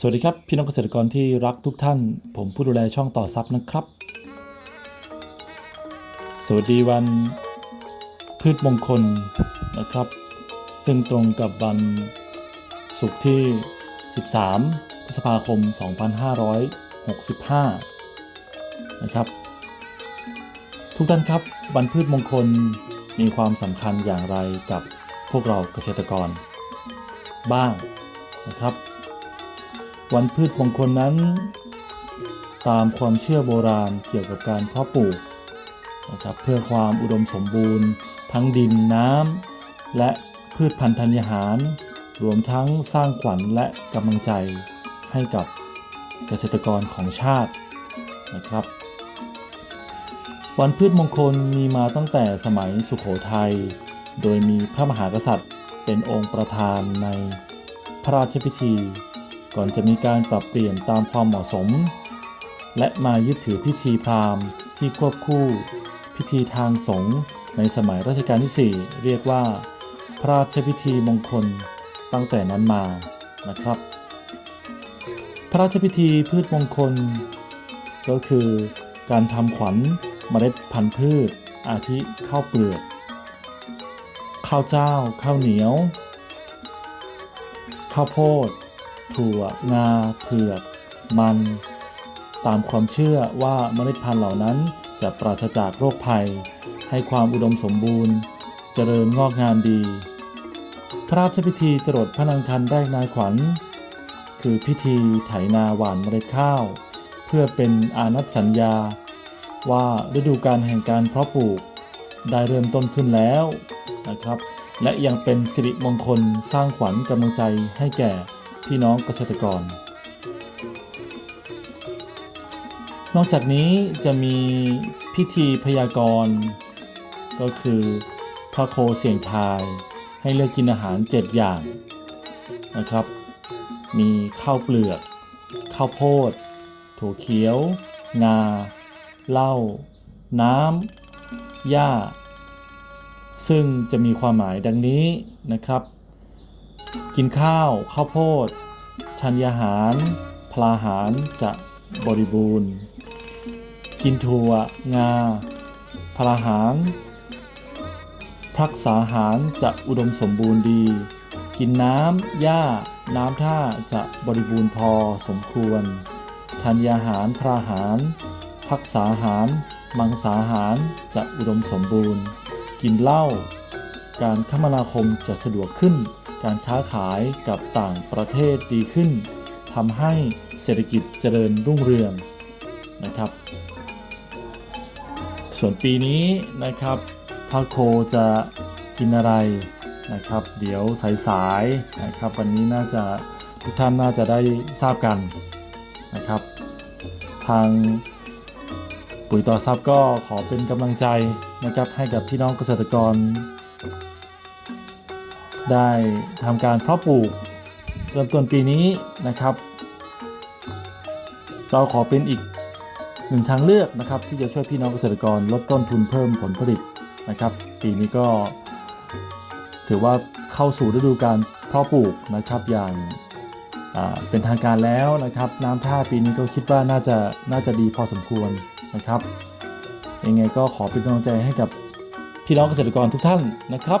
สวัสดีครับ พี่น้องเกษตรกรที่รักทุกท่าน ผมผู้ดูแลช่องต่อซับนะครับ สวัสดีวันพืชมงคลนะครับ ซึ่งตรงกับวันศุกร์ที่ 13 พฤษภาคม 2565 นะครับ ทุกท่านครับวันพืชมงคลมีความสำคัญอย่างไรกับพวกเราเกษตรกรบ้างนะครับ วันพืชมงคลนั้น ตามความเชื่อโบราณเกี่ยวกับการเพาะปลูกนะครับเพื่อความอุดมสมบูรณ์ ทั้งดินน้ำและพืชพันธุ์ธัญญาหาร รวมทั้งสร้างขวัญและกำลังใจให้กับเกษตรกรของชาตินะครับ วันพืชมงคลมีมาตั้งแต่สมัยสุขโขทัยโดยมีพระมหากษัตริย์เป็นองค์ประธานในพระราชพิธี ก่อนจะมีการปรับเปลี่ยนตามความเหมาะสม และมายึดถือพิธีพราหมณ์ที่ควบคู่ พิธีทางสงฆ์ในสมัยรัชกาลที่ 4 เรียกว่า พระราชพิธีมงคลตั้งแต่นั้นมานะครับ พระราชพิธีพืชมงคล ก็คือการทำขวัญเมล็ดพันธุ์พืช อาทิข้าวเปลือกข้าวเจ้า ข้าวเหนียว ข้าวโพด ถั่ว งา เผือก มัน ตามความเชื่อว่าเมล็ดพันธุ์เหล่านั้นจะปราศจากโรคภัย ให้ความอุดมสมบูรณ์ เจริญงอกงามดี พระราชพิธีจรดพระนางคันได้นายขวัญ คือพิธีไถนาหว่านเมล็ดข้าว เพื่อเป็นอานัตสัญญา ว่าฤดูการแห่งการเพาะปลูกได้เริ่มต้นขึ้นแล้วนะครับ และยังเป็นสิริมงคลสร้างขวัญกำลังใจให้แก่ พี่น้องเกษตรกร นอกจากนี้จะมีพิธีพยากรณ์ก็คือพระโคเสียงทายให้เลือกกินอาหาร 7 อย่างนะครับ มีข้าวเปลือกข้าวโพด ถั่วเขียว งา เหล้า น้ำหญ้า ซึ่งจะมีความหมายดังนี้นะครับ กินข้าว ข้าวโพดธัญญาหาร พลาหารจะบริบูรณ์ กินถั่ว งา พลาหารทักษาหารจะอุดมสมบูรณ์ดี กินน้ำ หญ้า น้ำท่าจะบริบูรณ์พอสมควร ธัญญาหารพลาหารพักษาหาร มังสาหารจะอุดมสมบูรณ์ กินเหล้า การคมนาคมจะสะดวกขึ้น การค้าขายกับต่างประเทศดีขึ้นทำให้เศรษฐกิจเจริญรุ่งเรืองนะครับ ส่วนปีนี้นะครับพระโคจะกินอะไรนะครับ เดี๋ยวสายๆนะครับ วันนี้น่าจะทุกท่านน่าจะได้ทราบกันนะครับ ทางปุ๋ยต่อทรัพย์ก็ขอเป็นกำลังใจนะครับให้กับพี่น้องเกษตรกร ได้ทำการเพาะปลูกเริ่มต้นปีนี้นะครับ เราขอเป็นอีกหนึ่งทางเลือกนะครับ ที่จะช่วยพี่น้องเกษตรกรลดต้นทุนเพิ่มผลผลิตนะครับ ปีนี้ก็ ถือว่าเข้าสู่ฤดูการเพาะปลูกนะครับอย่างเป็นทางการแล้วนะครับ น้ำท่าปีนี้ก็คิดว่าน่าจะน่าจะดีพอสมควรนะครับยังไงก็ขอเป็นกำลังใจให้กับ พี่น้องเกษตรกรทุกท่านนะครับ